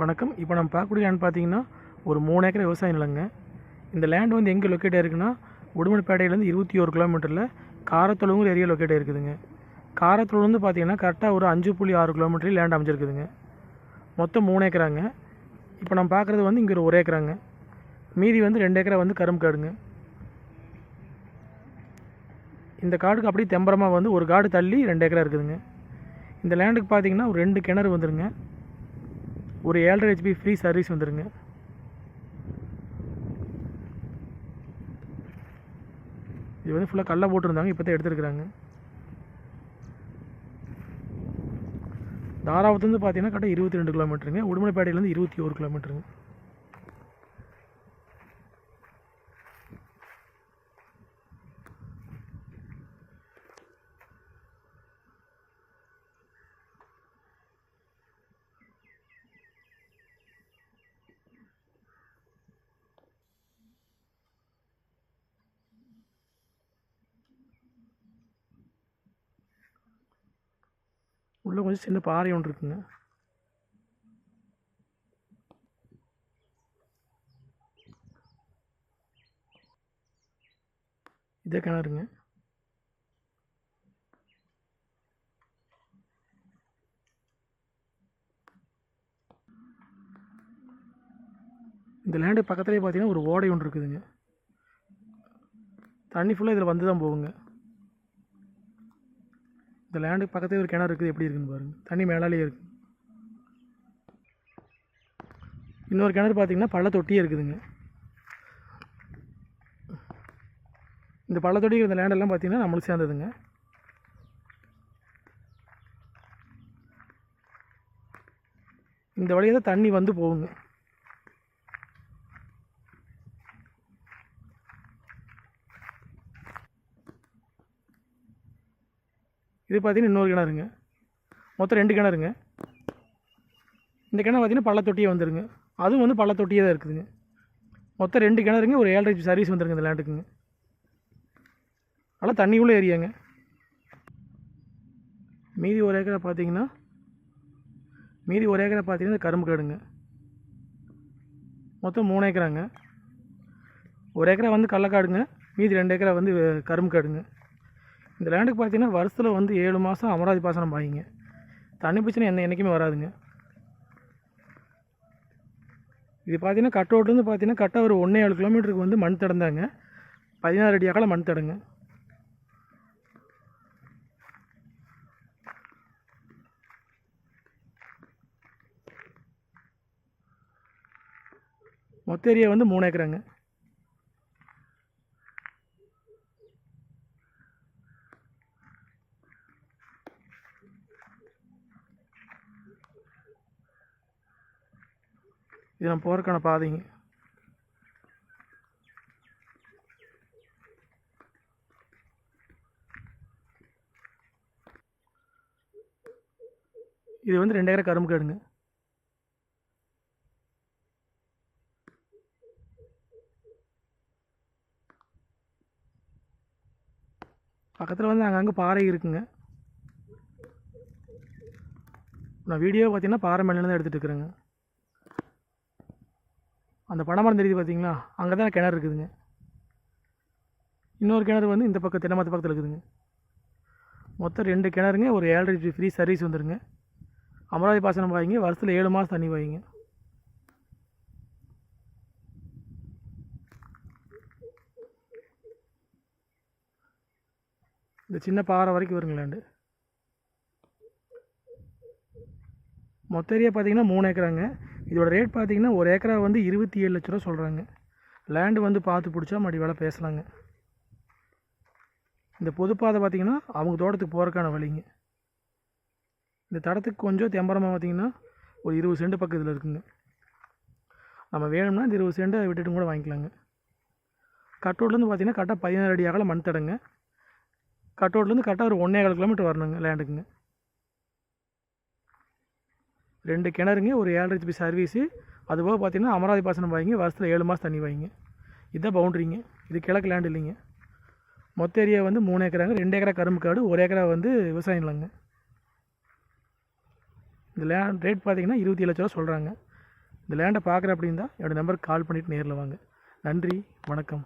வணக்கம். இப்போ நம்ம பார்க்கக்கூடிய லேண்ட் பார்த்தீங்கன்னா ஒரு மூணு ஏக்கர் விவசாய நிலங்க. இந்த லேண்ட் வந்து எங்கே லொக்கேட் ஆயிருக்குன்னா உடுமலைப்பேட்டையிலேருந்து இருபத்தி ஒரு கிலோமீட்டரில் காரத்தொழுங்கிற ஏரியா லொக்கேட் ஆயிருக்குதுங்க. காரத்தொழுந்து பார்த்தீங்கன்னா கரெக்டாக ஒரு அஞ்சு புள்ளி ஆறு கிலோமீட்டரில் லேண்ட் அமைஞ்சிருக்குதுங்க. மொத்தம் மூணு ஏக்கராங்க. இப்போ நம்ம பார்க்குறது வந்து இங்கே ஒரு ஒரு ஏக்கராங்க. மீதி வந்து ரெண்டு ஏக்கரா வந்து கரும்பு காடுங்க. இந்த காடுக்கு அப்படியே தெம்பரமாக வந்து ஒரு காடு தள்ளி ரெண்டு ஏக்கரா இருக்குதுங்க. இந்த லேண்டுக்கு பார்த்தீங்கன்னா ஒரு ரெண்டு கிணறு வந்துருங்க. ஒரு ஏழரை ஹெச்பி ஃப்ரீ சர்வீஸ் வந்துருங்க. இது வந்து ஃபுல்லாக கல்லை போட்டிருந்தாங்க இப்போ தான் எடுத்துருக்குறாங்க. தாராபுரத்துலேருந்து பார்த்தீங்கன்னா கரெக்டாக இருபத்தி ரெண்டு கிலோமீட்டருங்க உடுமலைப்பேட்டையிலேருந்து இருபத்தி ஒரு கிலோமீட்டருங்க உள்ளே கொஞ்சம் சின்ன பாறை ஒன்று இருக்குங்க. இதே கிணறுங்க. இந்த லேண்டு பக்கத்துலேயே பார்த்தீங்கன்னா ஒரு ஓடை ஒன்று இருக்குதுங்க. தண்ணி ஃபுல்லாக இதில் வந்து தான் போகுங்க. இந்த லேண்டுக்கு பக்கத்துல ஒரு கிணறு இருக்குது. எப்படி இருக்குன்னு பாருங்கள் தண்ணி மேலாலேயே இருக்குது இன்னொரு கிணறு பார்த்தீங்கன்னா பள்ளத்தொட்டியே இருக்குதுங்க. இந்த பள்ளத்தொட்டி இந்த லேண்டெல்லாம் பார்த்தீங்கன்னா நம்மளுக்கு சேர்ந்ததுங்க. இந்த வழியாக தான் தண்ணி வந்து போகுங்க. இது பார்த்தீங்கன்னா இன்னொரு கிணறுங்க. மொத்தம் ரெண்டு கிணறுங்க. இந்த கிணறு பார்த்தீங்கன்னா பள்ளத்தொட்டியே வந்துருங்க. அதுவும் வந்து பள்ளத்தொட்டியே தான் இருக்குதுங்க. மொத்தம் ரெண்டு கிணறுங்க ஒரு ஏழரை சர்வீஸ் வந்துருங்க இந்த லேண்டுக்குங்க நல்லா தண்ணி ஏரியாங்க. மீதி ஒரு ஏக்கரை பார்த்தீங்கன்னா மீதி ஒரு ஏக்கரை பார்த்தீங்கன்னா கரும்பு காடுங்க. மொத்தம் மூணு ஏக்கராங்க. ஒரு ஏக்கரா வந்து கடலக்காடுங்க மீதி ரெண்டு ஏக்கரா வந்து கரும்பு காடுங்க. இந்த லேண்டுக்கு பார்த்தீங்கன்னா வருஷத்தில் வந்து ஏழு மாதம் அமராவதி பாசனம் பாய்ங்க தண்ணி பிரச்சனை என்ன என்றைக்குமே வராதுங்க. இது பார்த்தீங்கன்னா கட் ரோட்லேருந்து பார்த்தீங்கன்னா கரெக்டாக ஒரு ஒன்றே ஏழு கிலோமீட்டருக்கு வந்து மண் தடந்தாங்க. பதினாறு அடி அகலம் மண் தடங்க. மொத்த ஏரியா வந்து மூணு ஏக்கராங்க. இது நம்ம போகிறக்கான பாதைங்க இது வந்து ரெண்டு ஏக்கரை கரும்பு காடுங்க. பக்கத்தில் வந்து அங்கங்கே பாறை இருக்குங்க. நான் வீடியோ பார்த்தீங்கன்னா பாறை மேலேருந்து தான் எடுத்துகிட்டு இருக்கிறேங்க. அந்த பனைமரம் தெரியுது பார்த்தீங்களா? அங்கே தான் கிணறு இருக்குதுங்க. இன்னொரு கிணறு வந்து இந்த பக்கம் தென்னமரத்து பக்கத்தில் இருக்குதுங்க. மொத்தம் ரெண்டு கிணறுங்க ஒரு ஏழரை ஃப்ரீ சர்வீஸ் வந்துருங்க. அமராவதி பாசனம் வாங்கிங்க வருஷத்தில் ஏழு மாதம் தண்ணி வாங்கிங்க. இந்த சின்ன பாறை வரைக்கும் வருங்களாண்டு மொத்த ஏரியா பார்த்தீங்கன்னா மூணு ஏக்கராங்க. இதோட ரேட் பார்த்தீங்கன்னா ஒரு ஏக்கரா வந்து இருபத்தி ஏழு லட்ச ரூபா சொல்கிறாங்க லேண்டு வந்து பார்த்து பிடிச்சா மறுபடி வேலை பேசலாங்க. இந்த பொதுப்பாதை பார்த்தீங்கன்னா அவங்க தோட்டத்துக்கு போகிறக்கான வழிங்க. இந்த தடத்துக்கு கொஞ்சம் தெம்பரமாக பார்த்தீங்கன்னா ஒரு இருபது சென்ட் பக்கத்தில் இருக்குங்க. நம்ம வேணும்னா இந்த இருபது சென்ட்டை விட்டுட்டு கூட வாங்கிக்கலாங்க. கட்டோட்லேருந்து பார்த்தீங்கன்னா கரெக்டாக பதினாறு அடி அகலம் மண் தடங்க. கட்டோட்லேருந்து கரெக்டாக ஒரு ஒன்றே கால் கிலோமீட்டர் வரணுங்க லேண்டுக்குங்க ரெண்டு கிணறுங்க ஒரு ஏழரை ஹெச்பி சர்வீஸு. அதுபோக பார்த்தீங்கன்னா அமராவதி பாசனம் வாங்கிங்க வருஷத்தில் ஏழு மாதம் தண்ணி வாங்கிங்க. இதுதான் பவுண்ட்ரிங்க. இது கிழக்கு லேண்ட் இல்லைங்க. மொத்த ஏரியா வந்து மூணு ஏக்கராங்க ரெண்டு ஏக்கரா கரும்பு காடு ஒரு ஏக்கரா வந்து விவசாயம் இல்லைங்க. இந்த லேண்ட் ரேட் பார்த்தீங்கன்னா இருபத்தி ஏழு லட்ச ரூபா சொல்கிறாங்க இந்த லேண்டை பார்க்குற அப்படின்னா என்னோடய நம்பருக்கு கால் பண்ணிவிட்டு நேரில் வாங்க. நன்றி வணக்கம்.